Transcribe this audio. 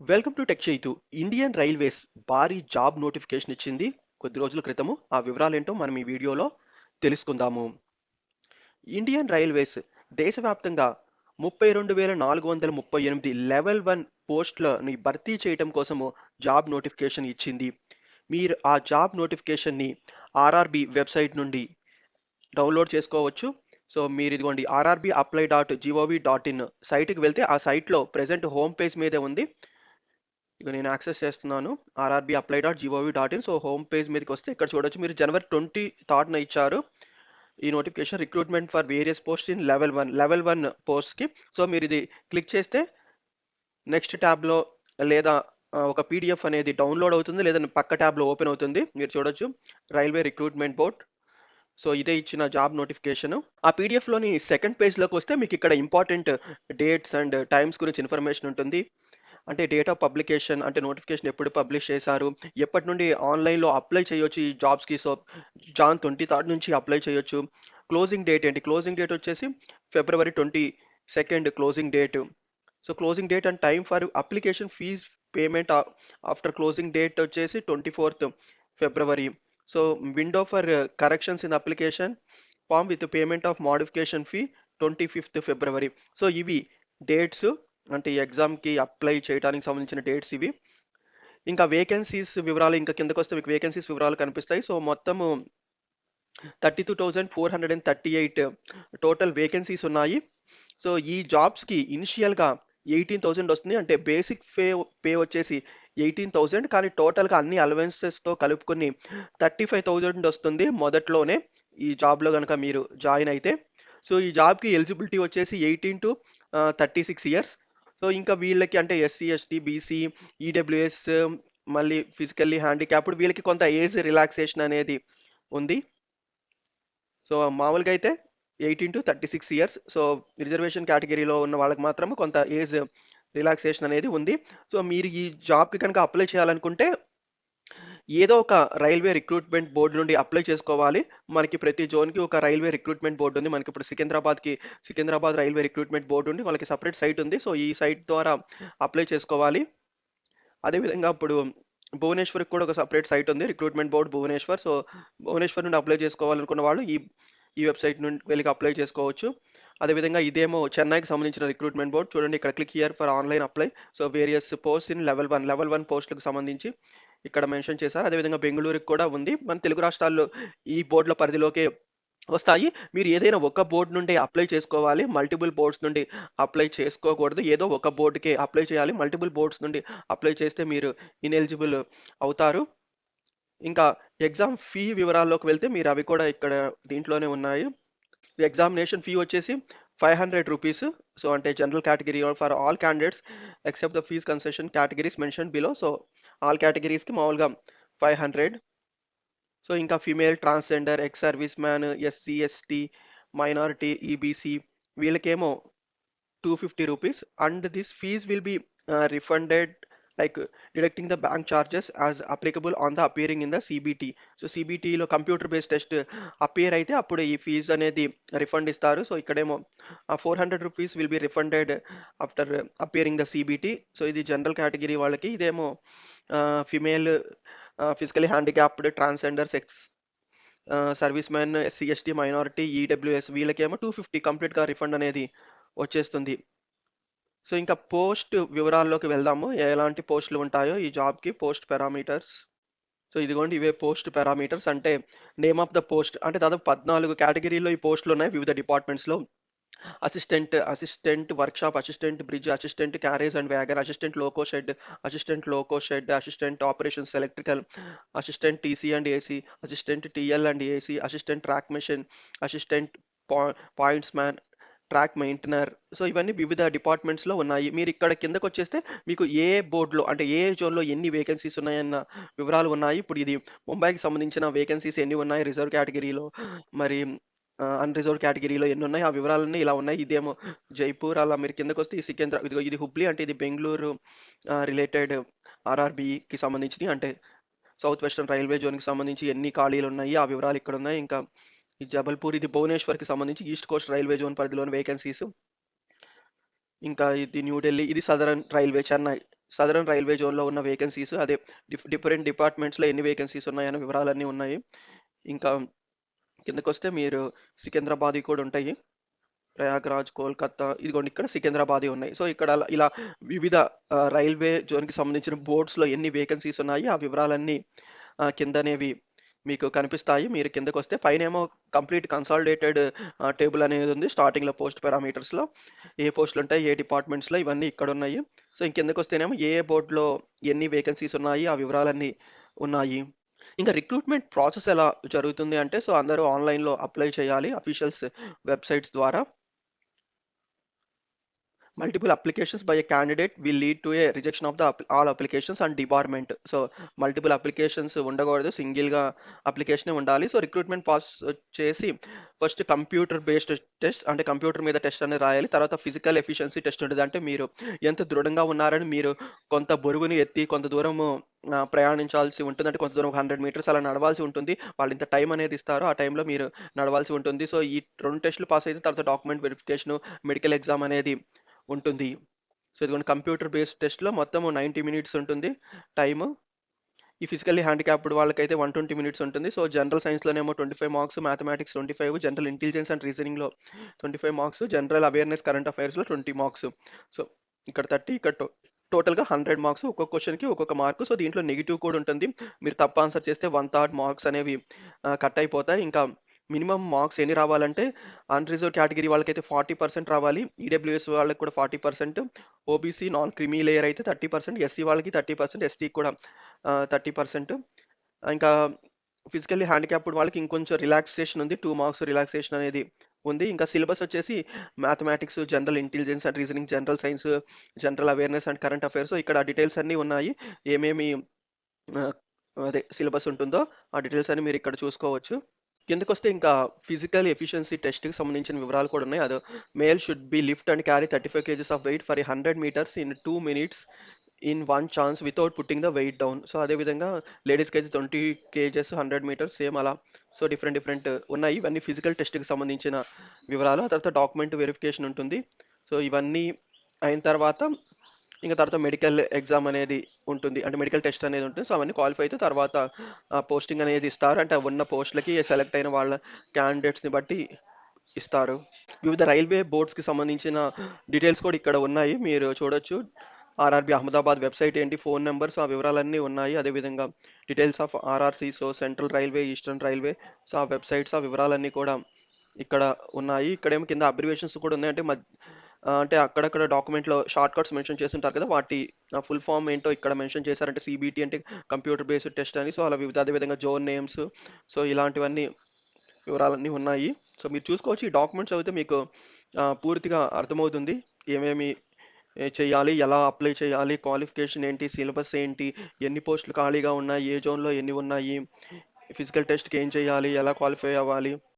Welcome to tech Chaitu Indian railways భారీ job notification ఇచ్చింది. కొద్ది రోజుల క్రితము ఆ వివరాలేంటో మనం ఈ వీడియోలో తెలుసుకుందాము. ఇండియన్ రైల్వేస్ దేశవ్యాప్తంగా ముప్పై రెండు వేల నాలుగు వందల ముప్పై ఎనిమిది లెవెల్ వన్ పోస్టులని భర్తీ చేయడం కోసము జాబ్ నోటిఫికేషన్ ఇచ్చింది. మీరు ఆ జాబ్ నోటిఫికేషన్ని ఆర్ఆర్బి వెబ్సైట్ నుండి డౌన్లోడ్ చేసుకోవచ్చు. సో మీరు ఇదిగోండి RRB apply dot GOV dot in సైట్కి వెళ్తే ఆ సైట్లో ప్రజెంట్ హోమ్ పేజ్ మీదే ఉంది. ఇక నేను యాక్సెస్ చేస్తున్నాను. RRB apply dot GOV dot in so home page మీదకి వస్తే ఇక్కడ చూడొచ్చు మీరు జనవరి ట్వంటీ థర్డ్న ఇచ్చారు. ఈ notification recruitment for various post in level one level one పోస్ట్కి సో మీరు ఇది క్లిక్ చేస్తే నెక్స్ట్ ట్యాబ్లో లేదా ఒక పీడిఎఫ్ అనేది డౌన్లోడ్ అవుతుంది లేదా పక్క ట్యాబ్లో ఓపెన్ అవుతుంది. మీరు చూడొచ్చు రైల్వే రిక్రూట్మెంట్ బోర్డ్ సో ఇదే ఇచ్చిన జాబ్ నోటిఫికేషన్ ఆ పీడిఎఫ్లోని సెకండ్ పేజ్లోకి వస్తే మీకు ఇక్కడ ఇంపార్టెంట్ డేట్స్ అండ్ టైమ్స్ గురించి ఇన్ఫర్మేషన్ ఉంటుంది. అంటే డేట్ ఆఫ్ పబ్లికేషన్ అంటే నోటిఫికేషన్ ఎప్పుడు పబ్లిష్ చేశారు? ఎప్పటి నుండి ఆన్లైన్లో అప్లై చేయొచ్చు ఈ జాబ్స్కి సో జాన్ ట్వంటీ థర్డ్ నుంచి అప్లై చేయొచ్చు. క్లోజింగ్ డేట్ ఏంటి? క్లోజింగ్ డేట్ వచ్చేసి February twenty second closing date so closing date and time for application fees payment after closing date వచ్చేసి twenty fourth February so window for corrections in application form with payment of modification fee twenty fifth February so ఇవి dates అంటే ఈ ఎగ్జామ్కి apply చేయడానికి సంబంధించిన dates ఇవి. ఇంకా vacancies వివరాలు ఇంకా కిందకు వస్తే మీకు వేకెన్సీస్ వివరాలు కనిపిస్తాయి. సో మొత్తము thirty two thousand four hundred and thirty eight total vacancies ఉన్నాయి. సో ఈ జాబ్స్కి ఇనిషియల్గా ఎయిటీన్ థౌజండ్ వస్తుంది అంటే బేసిక్ పే పే వచ్చేసి ఎయిటీన్ థౌజండ్ కానీ టోటల్గా అన్ని అలవెన్సెస్తో కలుపుకొని థర్టీ ఫైవ్ థౌజండ్ వస్తుంది మొదట్లోనే ఈ జాబ్లో కనుక మీరు జాయిన్ అయితే. సో ఈ జాబ్కి ఎలిజిబిలిటీ వచ్చేసి eighteen to thirty six years so ఇంకా వీళ్ళకి అంటే ఎస్సీ ఎస్టీ బీసీ ఈడబ్ల్యూఎస్ మళ్ళీ ఫిజికల్లీ హ్యాండిక్యాప్డ్ వీళ్ళకి కొంత ఏజ్ రిలాక్సేషన్ అనేది ఉంది. సో మామూలుగా అయితే eighteen to thirty six years. So reservation కేటగిరీలో ఉన్న వాళ్ళకి మాత్రం కొంత ఏజ్ రిలాక్సేషన్ అనేది ఉంది. సో మీరు ఈ జాబ్కి కనుక అప్లై చేయాలనుకుంటే ఏదో ఒక రైల్వే రిక్రూట్మెంట్ బోర్డు నుండి అప్లై చేసుకోవాలి. మనకి ప్రతి జోన్కి ఒక రైల్వే రిక్రూట్మెంట్ బోర్డు ఉంది. మనకి ఇప్పుడు సికింద్రాబాద్కి సికింద్రాబాద్ రైల్వే రిక్రూట్మెంట్ బోర్డు ఉంది. వాళ్ళకి సపరేట్ సైట్ ఉంది. సో ఈ సైట్ ద్వారా అప్లై చేసుకోవాలి. అదేవిధంగా ఇప్పుడు భువనేశ్వర్కి కూడా ఒక సపరేట్ సైట్ ఉంది. Recruitment board Bhubaneswar. So Bhubaneswar నుండి అప్లై చేసుకోవాలనుకున్న వాళ్ళు ఈ ఈ వెబ్సైట్ నుండి వెళ్ళి అప్లై చేసుకోవచ్చు. అదేవిధంగా ఇదేమో చెన్నైకి సంబంధించిన రిక్రూట్మెంట్ బోర్డ్. చూడండి ఇక్కడ click here for online apply. So various post in level one. Level one పోస్టులకు సంబంధించి ఇక్కడ మెన్షన్ చేశారు. అదేవిధంగా బెంగళూరుకి కూడా ఉంది. మన తెలుగు రాష్ట్రాల్లో ఈ బోర్డుల పరిధిలోకి వస్తాయి. మీరు ఏదైనా ఒక బోర్డు నుండి అప్లై చేసుకోవాలి. మల్టిపుల్ బోర్డ్స్ నుండి అప్లై చేసుకోకూడదు. ఏదో ఒక బోర్డుకే అప్లై చేయాలి. మల్టిపుల్ బోర్డ్స్ నుండి అప్లై చేస్తే మీరు ఇనెలిజిబుల్ అవుతారు. ఇంకా ఎగ్జామ్ ఫీ వివరాల్లోకి వెళ్తే మీరు అవి కూడా ఇక్కడ దీంట్లోనే ఉన్నాయి. ఎగ్జామినేషన్ ఫీ వచ్చేసి ఫైవ్ హండ్రెడ్ రూపీస్. సో అంటే general category for all candidates except the fees concession categories mention below. So all కేటగిరీస్కి మామూలుగా ఫైవ్ హండ్రెడ్ సో ఇంకా female transgender ex service man SC ST minority EBC వీళ్ళకేమో two fifty rupees and this fees will be refunded like deducting the bank charges as applicable on the appearing in the CBT so సిబిటీలో computer based test appear అయితే అప్పుడు ఈ fees అనేది refund ఇస్తారు. So ఇక్కడేమో four hundred rupees will be refunded after appearing the CBT so ఇది general category వాళ్ళకి. ఇదేమో female physically handicapped transgender ex service man SC ST minority EWS వీళ్ళకేమో two fifty కంప్లీట్గా రిఫండ్ అనేది వచ్చేస్తుంది. సో ఇంకా పోస్ట్ వివరాల్లోకి వెళ్దాము. ఎలాంటి పోస్టులు ఉంటాయో ఈ జాబ్కి పోస్ట్ పారామీటర్స్. సో ఇదిగోండి ఇవే పోస్ట్ పారామీటర్స్. అంటే నేమ్ ఆఫ్ ద పోస్ట్ అంటే దాదాపు పద్నాలుగు కేటగిరీలో ఈ పోస్టులు ఉన్నాయి వివిధ డిపార్ట్మెంట్స్లో. Assistant assistant workshop assistant bridge assistant carriage and wagon assistant loco shed assistant loco shed assistant operations electrical assistant TC and AC assistant TL and AC assistant track machine assistant points man track maintainer so ఇవన్నీ వివిధ డిపార్ట్మెంట్స్లో ఉన్నాయి. మీరు ఇక్కడ కిందకు వచ్చేస్తే మీకు ఏ బోర్డులో అంటే ఏ జోన్లో ఎన్ని వేకెన్సీస్ ఉన్నాయన్న వివరాలు ఉన్నాయి. ఇప్పుడు ఇది ముంబైకి సంబంధించిన వేకెన్సీస్ ఎన్ని ఉన్నాయి రిజర్వ్ కేటగిరీలో మరి అన్రిజర్వ్ కేటగిరీలో ఎన్ని ఉన్నాయి ఆ వివరాలన్నీ ఇలా ఉన్నాయి. ఇదేమో జైపూర్ అలా మీరు కిందకు వస్తే ఈ సికింద్రా ఇదిగో ఇది హుబ్లీ అంటే ఇది బెంగళూరు రిలేటెడ్ ఆర్ఆర్బికి సంబంధించి అంటే సౌత్ వెస్టర్న్ రైల్వే జోన్కి సంబంధించి ఎన్ని ఖాళీలు ఉన్నాయి ఆ వివరాలు ఇక్కడ ఉన్నాయి. ఇంకా ఈ జబల్పూర్ ఇది భువనేశ్వర్కి సంబంధించి ఈస్ట్ కోస్ట్ రైల్వే జోన్ పరిధిలోని వేకెన్సీస్ ఇంకా ఇది న్యూఢిల్లీ ఇది southern railway Chennai. Southern railway జోన్లో ఉన్న వేకెన్సీస్ అదే డిఫరెంట్ డిపార్ట్మెంట్స్లో ఎన్ని వేకెన్సీస్ ఉన్నాయన్న వివరాలన్నీ ఉన్నాయి. ఇంకా కిందకు వస్తే మీరు సికింద్రాబాద్ కూడా ఉంటాయి. ప్రయాగ్రాజ్ కోల్కత్తా ఇదిగోండి ఇక్కడ సికింద్రాబాద్ ఉన్నాయి. సో ఇక్కడ ఇలా వివిధ రైల్వే జోన్కి సంబంధించిన బోర్డ్స్లో ఎన్ని వేకెన్సీస్ ఉన్నాయి ఆ వివరాలన్నీ కిందనేవి మీకు కనిపిస్తాయి. మీరు కిందకు వస్తే పైన ఏమో కంప్లీట్ కన్సాలిడేటెడ్ టేబుల్ అనేది ఉంది. స్టార్టింగ్లో పోస్ట్ పారామీటర్స్లో ఏ పోస్టులు ఉంటాయి ఏ డిపార్ట్మెంట్స్లో ఇవన్నీ ఇక్కడ ఉన్నాయి. సో ఇంకెందుకు వస్తేనేమో ఏ ఏ బోర్డులో ఎన్ని వేకెన్సీస్ ఉన్నాయి ఆ వివరాలన్నీ ఉన్నాయి. ఇంకా రిక్రూట్మెంట్ ప్రాసెస్ ఎలా జరుగుతుంది అంటే సో అందరూ ఆన్లైన్లో అప్లై చేయాలి అఫీషియల్స్ వెబ్సైట్స్ ద్వారా. Multiple applications by a candidate will lead to a rejection of the all all applications and debarment. So multiple applications ఉండకూడదు సింగిల్గా అప్లికేషన్ ఉండాలి. సో రిక్రూట్మెంట్ పాస్ వచ్చేసి ఫస్ట్ కంప్యూటర్ బేస్డ్ టెస్ట్ అంటే computer మీద test అనేది రాయాలి. తర్వాత ఫిజికల్ ఎఫిషియన్సీ టెస్ట్ ఉంటుంది. అంటే మీరు ఎంత దృఢంగా ఉన్నారని మీరు కొంత బొరుగుని ఎత్తి కొంత దూరము ప్రయాణించాల్సి ఉంటుంది. అంటే కొంత దూరం హండ్రెడ్ మీటర్స్ అలా నడవాల్సి ఉంటుంది. వాళ్ళు ఇంత టైం అనేది ఇస్తారు ఆ టైంలో మీరు నడవాల్సి ఉంటుంది. సో ఈ రెండు టెస్టులు పాస్ అయితే తర్వాత డాక్యుమెంట్ వెరిఫికేషన్ మెడికల్ ఎగ్జామ్ అనేది ఉంటుంది. సో ఇదిగోండి కంప్యూటర్ బేస్డ్ టెస్ట్లో మొత్తం నైంటీ మినిట్స్ ఉంటుంది టైము ఈ ఫిజికల్లీ హ్యాండిక్యాప్డ్ వాళ్ళకైతే వన్ ట్వంటీ మినిట్స్ ఉంటుంది. So general సైన్స్లోనేమో twenty five marks mathematics twenty five general intelligence and రీజనింగ్లో twenty five marks general awareness current అఫైర్స్లో twenty marks so ఇక్కడ thirty ఇక్కడ to టోటల్గా hundred marks ఒక్కొక్క క్వశ్చన్కి ఒక్కొక్క మార్క్ సో దీంట్లో negative కూడా ఉంటుంది. మీరు తప్ప ఆన్సర్ చేస్తే వన్ థర్డ్ మార్క్స్ అనేవి కట్ అయిపోతాయి. ఇంకా మినిమం మార్క్స్ ఎన్ని రావాలంటే అన్రిజర్వ్ కేటగిరీ వాళ్ళకైతే ఫార్టీ పర్సెంట్ రావాలి. ఈడబ్ల్యూఎస్ వాళ్ళకి కూడా forty percent OBC non creamy layer అయితే థర్టీ పర్సెంట్ ఎస్సీ వాళ్ళకి థర్టీ పర్సెంట్ ఎస్టీ కూడా థర్టీ పర్సెంట్ ఇంకా ఫిజికల్లీ హ్యాండిక్యాప్డ్ వాళ్ళకి ఇంకొంచెం రిలాక్సేషన్ ఉంది. టూ మార్క్స్ రిలాక్సేషన్ అనేది ఉంది. ఇంకా సిలబస్ వచ్చేసి mathematics general intelligence and reasoning general science general awareness and current affairs ఇక్కడ డీటెయిల్స్ అన్నీ ఉన్నాయి. ఏమేమి అదే సిలబస్ ఉంటుందో ఆ డీటెయిల్స్ అన్ని మీరు ఇక్కడ చూసుకోవచ్చు. కిందకు వస్తే ఇంకా ఫిజికల్ ఎఫిషియన్సీ టెస్ట్కి సంబంధించిన వివరాలు కూడా ఉన్నాయి. అదో male should be lift and carry thirty five kgs of weight for hundred metres in two minutes in one chance without putting the weight down. So అదేవిధంగా లేడీస్కి అయితే twenty kgs hundred metres same అలా. So different different ఉన్నాయి. ఇవన్నీ physical టెస్ట్కి సంబంధించిన వివరాలు. ఆ తర్వాత డాక్యుమెంట్ వెరిఫికేషన్ ఉంటుంది. సో ఇవన్నీ అయిన తర్వాత ఇంకా తర్వాత మెడికల్ ఎగ్జామ్ అనేది ఉంటుంది. అంటే మెడికల్ టెస్ట్ అనేది ఉంటుంది. సో అవన్నీ క్వాలిఫై అయితే తర్వాత పోస్టింగ్ అనేది ఇస్తారు. అంటే ఉన్న పోస్టులకి సెలెక్ట్ అయిన వాళ్ళ క్యాండిడేట్స్ని బట్టి ఇస్తారు. వివిధ రైల్వే బోర్డ్స్కి సంబంధించిన డీటెయిల్స్ కూడా ఇక్కడ ఉన్నాయి. మీరు చూడొచ్చు. ఆర్ఆర్బి అహ్మదాబాద్ వెబ్సైట్ ఏంటి? ఫోన్ నెంబర్స్ ఆ వివరాలన్నీ ఉన్నాయి. అదేవిధంగా details of RRC so central railway eastern railway so ఆ వెబ్సైట్స్ ఆ వివరాలన్నీ కూడా ఇక్కడ ఉన్నాయి. ఇక్కడేమో కింద అబ్రివేషన్స్ కూడా ఉన్నాయి అంటే మధ్య అంటే అక్కడక్కడ డాక్యుమెంట్లో షార్ట్ కట్స్ మెన్షన్ చేస్తుంటారు కదా వాటి ఫుల్ ఫామ్ ఏంటో ఇక్కడ మెన్షన్ చేశారంటే సిబిటి అంటే కంప్యూటర్ బేస్డ్ టెస్ట్ అని సో అలా వివిధ అదేవిధంగా జోన్ నేమ్స్ సో ఇలాంటివన్నీ వివరాలన్నీ ఉన్నాయి. సో మీరు చూసుకోవచ్చు ఈ డాక్యుమెంట్స్ అయితే మీకు పూర్తిగా అర్థమవుతుంది ఏమేమి చేయాలి ఎలా అప్లై చేయాలి క్వాలిఫికేషన్ ఏంటి సిలబస్ ఏంటి ఎన్ని పోస్టులు ఖాళీగా ఉన్నాయి ఏ జోన్లో ఎన్ని ఉన్నాయి ఫిజికల్ టెస్ట్కి ఏం చేయాలి ఎలా క్వాలిఫై అవ్వాలి